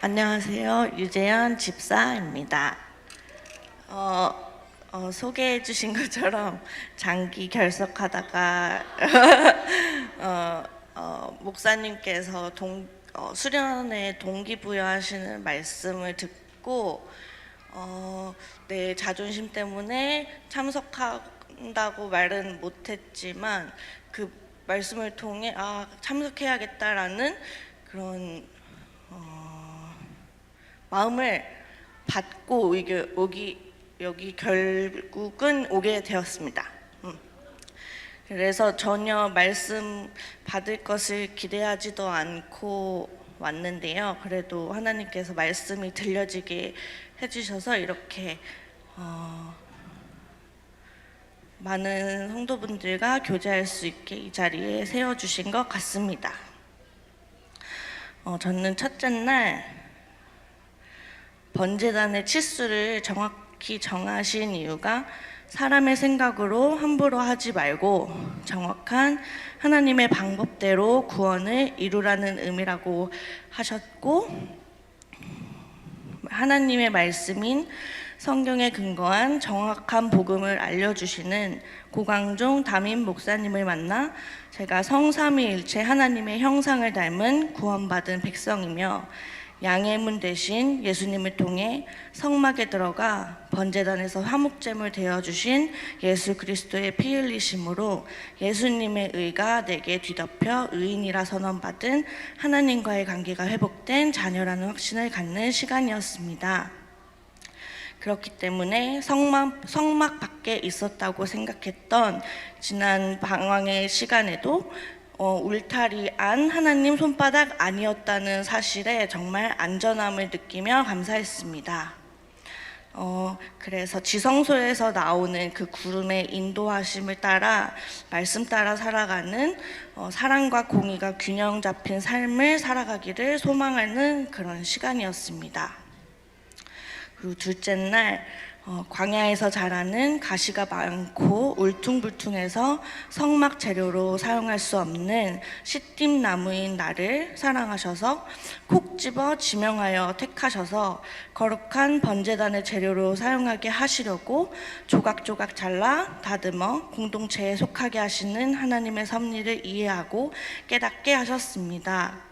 안녕하세요. 유재현 집사입니다. 어, 어, 소개해 주신 것처럼 장기 결석하다가 어, 어, 목사님께서 동, 어, 수련회 동기부여하시는 말씀을 듣고 어, 내 자존심 때문에 참석한다고 말은 못했지만 그 말씀을 통해 아 참석해야겠다라는 그런 어, 마음을 받고 이게 여기 여기 결국은 오게 되었습니다. 음. 그래서 전혀 말씀 받을 것을 기대하지도 않고 왔는데요. 그래도 하나님께서 말씀이 들려지게 해주셔서 이렇게 어, 많은 성도분들과 교제할 수 있게 이 자리에 세워주신 것 같습니다. 어, 저는 첫째 날 번제단의 치수를 정확히 정하신 이유가 사람의 생각으로 함부로 하지 말고 정확한 하나님의 방법대로 구원을 이루라는 의미라고 하셨고 하나님의 말씀인 성경에 근거한 정확한 복음을 알려주시는 고강종 담임 목사님을 만나 제가 성삼위일체 하나님의 형상을 닮은 구원받은 백성이며 양의 문 대신 예수님을 통해 성막에 들어가 번제단에서 화목제물 되어 주신 예수 그리스도의 피 흘리심으로 예수님의 의가 내게 뒤덮여 의인이라 선언받은 하나님과의 관계가 회복된 자녀라는 확신을 갖는 시간이었습니다. 그렇기 때문에 성막, 성막 밖에 있었다고 생각했던 지난 방황의 시간에도 어, 울타리 안 하나님 손바닥 아니었다는 사실에 정말 안전함을 느끼며 감사했습니다. 어, 그래서 지성소에서 나오는 그 구름의 인도하심을 따라 말씀 따라 살아가는 어, 사랑과 공의가 균형 잡힌 삶을 살아가기를 소망하는 그런 시간이었습니다. 그리고 둘째 날 어, 광야에서 자라는 가시가 많고 울퉁불퉁해서 성막 재료로 사용할 수 없는 시띠 나무인 나를 사랑하셔서 콕 집어 지명하여 택하셔서 거룩한 번제단의 재료로 사용하게 하시려고 조각조각 잘라 다듬어 공동체에 속하게 하시는 하나님의 섭리를 이해하고 깨닫게 하셨습니다.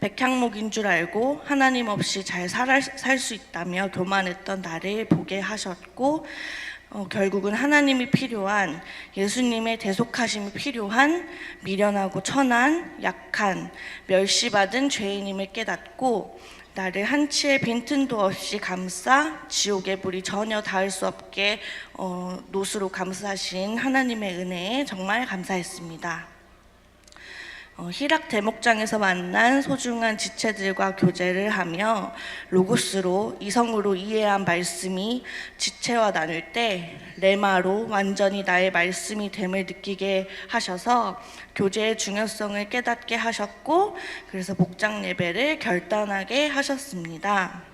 백향목인 줄 알고 하나님 없이 잘 살 수 있다며 교만했던 나를 보게 하셨고 어, 결국은 하나님이 필요한 예수님의 대속하심이 필요한 미련하고 천한 약한 멸시받은 죄인임을 깨닫고 나를 한치의 빈틈도 없이 감싸 지옥의 불이 전혀 닿을 수 없게 어, 노수로 감싸신 하나님의 은혜에 정말 감사했습니다. 어, 히락 대목장에서 만난 소중한 지체들과 교제를 하며 로고스로 이성으로 이해한 말씀이 지체와 나눌 때 레마로 완전히 나의 말씀이 됨을 느끼게 하셔서 교제의 중요성을 깨닫게 하셨고 그래서 목장 예배를 결단하게 하셨습니다.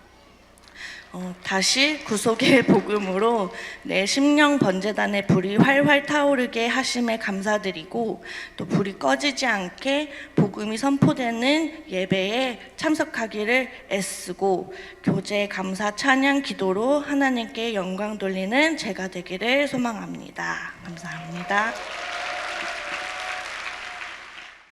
어, 다시 구속의 복음으로 내 심령 번제단의 불이 활활 타오르게 하심에 감사드리고 또 불이 꺼지지 않게 복음이 선포되는 예배에 참석하기를 애쓰고 교제 감사 찬양 기도로 하나님께 영광 돌리는 제가 되기를 소망합니다. 감사합니다.